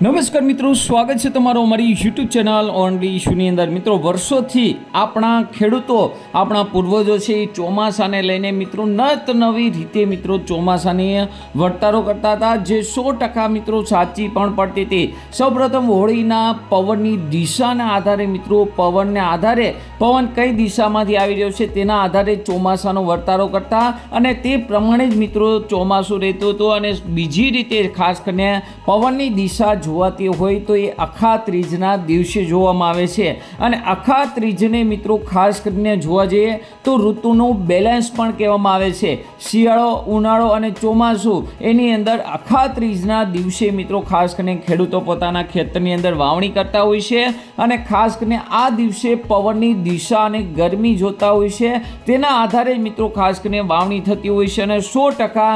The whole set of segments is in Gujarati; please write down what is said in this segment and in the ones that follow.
નમસ્કાર મિત્રો, સ્વાગત છે તમારો અમારી યુટ્યુબ ચેનલ ઓનલી ઇશ્યુની અંદર. મિત્રો, વર્ષોથી આપણા ખેડૂતો, આપણા પૂર્વજો છે એ ચોમાસાને લઈને મિત્રો નત નવી રીતે મિત્રો ચોમાસાની વર્તારો કરતા હતા, જે સો ટકા મિત્રો સાચી પણ પડતી હતી. સૌપ્રથમ હોળીના પવનની દિશાના આધારે મિત્રો, પવનને આધારે પવન કઈ દિશામાંથી આવી રહ્યો છે તેના આધારે ચોમાસાનો વર્તારો કરતા અને તે પ્રમાણે જ મિત્રો ચોમાસું રહેતું હતું અને બીજી રીતે ખાસ કરીને પવનની દિશા જોવાતી હોય તો એ અખા ત્રીજના દિવસે જોવામાં આવે છે. અને અખા ત્રીજને મિત્રો ખાસ કરીને જોવા જઈએ તો ઋતુનું બેલેન્સ પણ કહેવામાં આવે છે. શિયાળો, ઉનાળો અને ચોમાસું એની અંદર અખા ત્રીજના દિવસે મિત્રો ખાસ કરીને ખેડૂતો પોતાના ખેતરની અંદર વાવણી કરતા હોય છે અને ખાસ કરીને આ દિવસે પવનની દિશા અને ગરમી જોતા હોય છે. તેના આધારે મિત્રો ખાસ કરીને વાવણી થતી હોય છે અને સો ટકા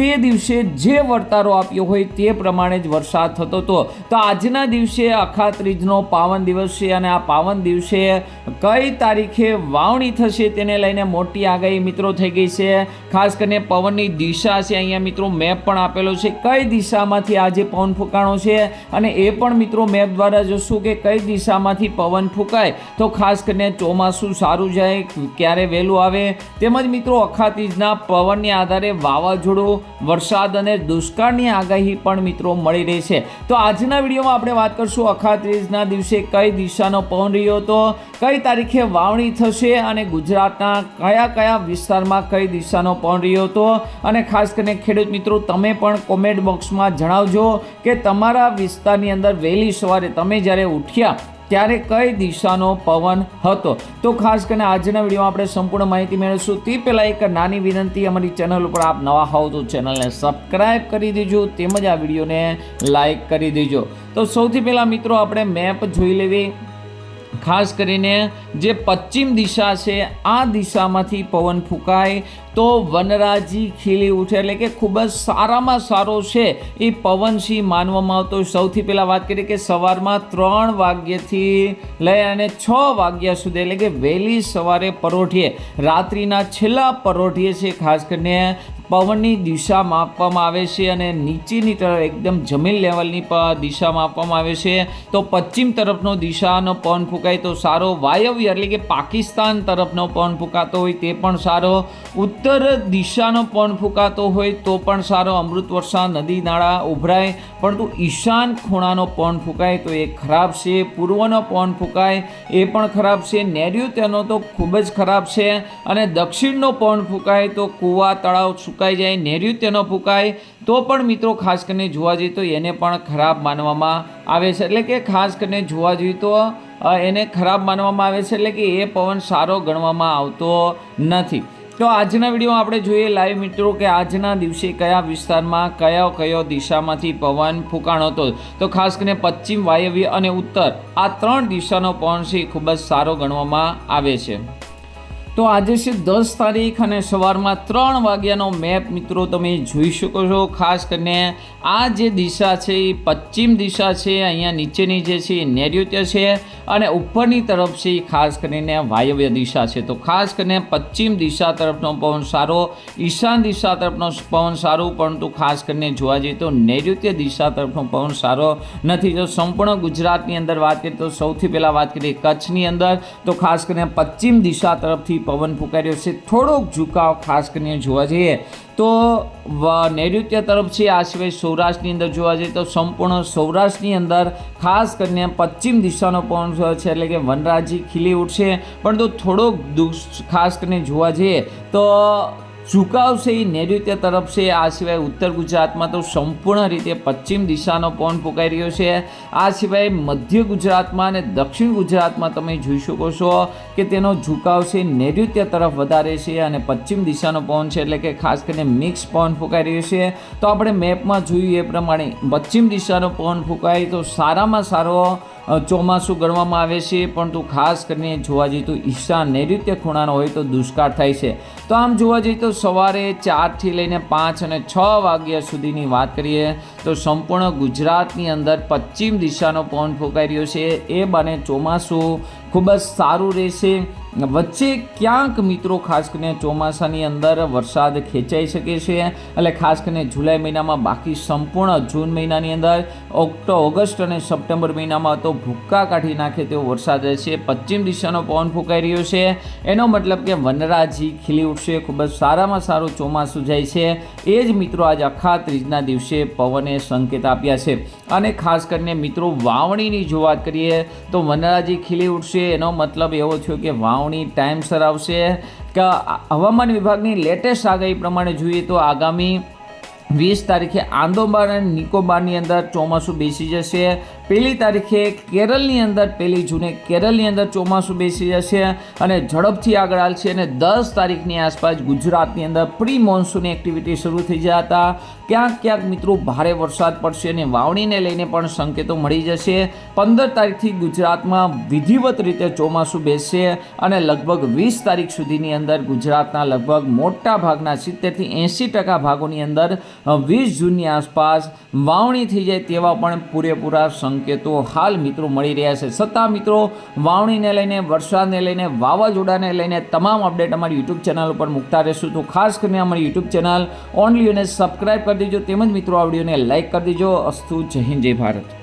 તે દિવસે જે વર્તારો આપ્યો હોય તે પ્રમાણે જ વરસાદ થતો હતો. તો આજના દિવસે અખા ત્રીજનો પાવન દિવસ છે અને આ પાવન દિવસે કઈ તારીખે વાવણી થશે તેને લઈને મોટી આગાહી મિત્રો થઈ ગઈ છે. ખાસ કરીને પવનની દિશા છે અહીંયા મિત્રો મેપ પણ આપેલો છે. કઈ દિશામાંથી આજે પવન ફૂંકાણો છે અને એ પણ મિત્રો મેપ દ્વારા જોશું કે કઈ દિશામાંથી પવન ફૂંકાય. તો ખાસ કરીને ચોમાસું સારું જાય, ક્યારે વહેલું આવે? તેમજ મિત્રો, અખાતીજના પવનને આધારે વાવાઝોડું, વરસાદ અને દુષ્કાળની આગાહી પણ મિત્રો મળી રહી છે. તો આજના વિડીયોમાં આપણે વાત કરશું અખા ત્રીજના દિવસે કઈ દિશાનો પવન રહ્યો હતો, કઈ તારીખે વાવણી થશે અને ગુજરાતના કયા કયા વિસ્તારમાં કઈ દિશાનો પવન રહ્યો હતો? અને ખાસ કરીને ખેડૂત મિત્રો, તમે પણ કોમેન્ટ બોક્સમાં જણાવજો કે તમારા વિસ્તારની અંદર વહેલી સવારે તમે જ્યારે ઉઠ્યા ત્યારે કઈ દિશાનો પવન હતો? તો ખાસ કરીને આજના વિડીયોમાં આપણે સંપૂર્ણ માહિતી મેળવીશું. તે પહેલાં એક નાની વિનંતી અમારી ચેનલ ઉપર આપ નવા હોવ તો ચેનલને સબસ્ક્રાઈબ કરી દેજો તેમજ આ વિડીયોને લાઈક કરી દેજો. તો સૌથી પહેલાં મિત્રો, આપણે મેપ જોઈ લેવી. ખાસ કરીને જે પશ્ચિમ દિશા છે, આ દિશામાંથી પવન ફૂંકાય, તો વનરાજી ખીલી ઉઠે એટલે કે ખૂબ જ સારામાં સારો છે એ પવનસિંહ માનવામાં આવતો. સૌથી પહેલાં વાત કરીએ કે સવારમાં ત્રણ વાગ્યાથી લઈ અને છ વાગ્યા સુધી એટલે કે વહેલી સવારે પરોઠીએ રાત્રિના છેલ્લા પરોઠીએ છે, ખાસ કરીને પવનની દિશા માપવામાં આવે છે અને નીચેની તરફ એકદમ જમીન લેવલની દિશા માપવામાં આવે છે. તો પશ્ચિમ તરફનો દિશાનો પવન ફૂંકાય તો સારો વાયવ્ય એટલે કે પાકિસ્તાન તરફનો પવન ફૂંકાતો હોય તે પણ સારો. ઉત્તર દિશાનો પવન ફૂંકાતો હોય તો પણ સારો. અમૃત વર્ષા, નદી નાળા ઉભરાય. પરંતુ ઈશાન ખૂણાનો પવન ફૂંકાય તો એ ખરાબ છે. પૂર્વનો પવન ફૂંકાય એ પણ ખરાબ છે. નૈઋત્યનો તો ખૂબ જ ખરાબ છે. અને દક્ષિણનો પવન ફૂંકાય તો કૂવા તળાવ સુકાઈ જાય નૈઋત્યનો ફૂંકાય, તો પણ મિત્રો ખાસ કરીને જોવા જઈએ તો એને પણ ખરાબ માનવામાં આવે છે. એટલે કે ખાસ કરીને જોવા જઈએ તો એને ખરાબ માનવામાં આવે છે એટલે કે એ પવન સારો ગણવામાં આવતો નથી. તો આજના વિડીયોમાં આપણે જોઈએ લાઈવ મિત્રો કે આજના દિવસે કયા વિસ્તારમાં કયો કયો દિશામાંથી પવન ફૂંકાણો હતો. તો ખાસ કરીને પશ્ચિમ વાયવ્ય અને ઉત્તર આ ત્રણ દિશાનો પવન છે ખૂબ જ સારો ગણવામાં આવે છે. તો આજે છે દસ તારીખ અને સવારમાં ત્રણ વાગ્યાનો મેપ મિત્રો તમે જોઈ શકો છો. ખાસ કરીને આ જે દિશા છે, એ પશ્ચિમ દિશા છે, અહીંયા નીચેની જે છે, એ નૈઋત્ય છે અને ઉપરની તરફ છે, એ ખાસ કરીને વાયવ્ય દિશા છે. તો ખાસ કરીને પશ્ચિમ દિશા તરફનો પવન સારો, ઈશાન દિશા તરફનો પવન સારું, પરંતુ ખાસ કરીને જોવા જઈએ તો નૈઋત્ય દિશા તરફનો પવન સારો નથી. જો સંપૂર્ણ ગુજરાતની અંદર વાત કરીએ તો સૌથી પહેલાં વાત કરીએ કચ્છની અંદર. તો ખાસ કરીને પશ્ચિમ દિશા તરફથી પવન ફૂંકાઈ છે. થોડોક ઝુકાવ ખાસ કરીને જોવા જઈએ તો નૈઋત્ય તરફ છે. આ સિવાય સૌરાષ્ટ્રની અંદર જોવા જઈએ તો સંપૂર્ણ સૌરાષ્ટ્રની અંદર ખાસ કરીને પશ્ચિમ દિશાનો પવન છે, એટલે કે વનરાજી ખીલી ઉઠશે. પરંતુ થોડોક દુઃખ ખાસ કરીને જોવા જઈએ તો ઝુકાવ છે એ નૈઋત્ય તરફ છે. આ સિવાય ઉત્તર ગુજરાતમાં તો સંપૂર્ણ રીતે પશ્ચિમ દિશાનો પવન ફૂંકાઈ રહ્યો છે. આ સિવાય મધ્ય ગુજરાતમાં અને દક્ષિણ ગુજરાતમાં તમે જોઈ શકો છો કે તેનો ઝુકાવ છે નૈઋત્ય તરફ વધારે છે અને પશ્ચિમ દિશાનો પવન છે એટલે કે ખાસ કરીને મિક્સ પવન ફૂંકાઈ રહ્યો છે. તો આપણે મેપમાં જોયું એ પ્રમાણે પશ્ચિમ દિશાનો પવન ફૂંકાય તો સારામાં સારો ચોમાસું ગણવામાં આવે છે. પરંતુ ખાસ કરીને જોવા જઈએ તો ઈશાન નૈઋત્ય ખૂણાનો હોય તો દુષ્કાળ થાય છે. તો આમ જોવા જઈએ તો સવારે ચારથી લઈને પાંચ અને છ વાગ્યા સુધીની વાત કરીએ તો સંપૂર્ણ ગુજરાતની અંદર પશ્ચિમ દિશાનો પવન ફૂંકાઈ રહ્યો છે. એ બને ચોમાસું. ખૂબ જ સારું રહેશે. વચ્ચે ક્યાંક મિત્રો, ખાસ કરીને ચોમાસાની અંદર વરસાદ ખેંચાઈ શકે છે. એટલે ખાસ કરીને જુલાઈ મહિનામાં, બાકી સંપૂર્ણ જૂન મહિનાની અંદર, ઓક્ટો, ઓગસ્ટ અને સપ્ટેમ્બર મહિનામાં તો ભૂક્કા કાઢી નાખે તેવો વરસાદ રહેશે પશ્ચિમ દિશાનો પવન ફૂંકાઈ રહ્યો છે. એનો મતલબ કે વનરાજી ખીલી ઉઠશે, ખૂબ જ સારામાં સારું ચોમાસું જાય છે. એ જ મિત્રો આજ આખા ત્રીજના દિવસે પવને સંકેત આપ્યા છે. અને ખાસ કરીને મિત્રો, વાવણીની જો વાત કરીએ, તો વનરાજી ખીલી ઉઠશે. એનો મતલબ એવો થયો કે વાવણી ટાઈમસર આવશે કે હવામાન વિભાગની લેટેસ્ટ આગાહી પ્રમાણે જોઈએ તો આગામી વીસ તારીખે આંદોબાર અને નિકોબારની અંદર ચોમાસું બેસી જશે. પહેલી તારીખે કેરળની અંદર, પહેલી જૂને કેરળની અંદર ચોમાસું બેસી જશે અને ઝડપથી આગળ હાલશે અને દસ તારીખની આસપાસ ગુજરાતની અંદર પ્રી મોન્સૂન એક્ટિવિટી શરૂ થઈ જતા ક્યાંક ક્યાંક મિત્રો ભારે વરસાદ પડશે અને વાવણીને લઈને પણ સંકેતો મળી જશે. પંદર તારીખથી ગુજરાતમાં વિધિવત રીતે ચોમાસું બેસશે અને લગભગ વીસ તારીખ સુધીની અંદર ગુજરાતના લગભગ મોટા ભાગના સિત્તેરથી એંસી ટકા ભાગોની અંદર વીસ જૂનની આસપાસ વાવણી થઈ જાય તેવા પણ પૂરેપૂરા સંકેતો હાલ મિત્રો મળી રહ્યા છે. છતાં મિત્રો, વાવણીને લઈને, વરસાદને લઈને, વાવાઝોડાને લઈને તમામ અપડેટ અમારી યુટ્યુબ ચેનલ ઉપર મૂકતા રહેશું. તો ખાસ કરીને અમારી યુટ્યુબ ચેનલ ઓનલી અને સબસ્ક્રાઈબ કરી દેજો. તેમજ મિત્રો આ વિડીયોને લાઇક કરી દેજો. અસ્તુ જય હિન્દ, જય ભારત.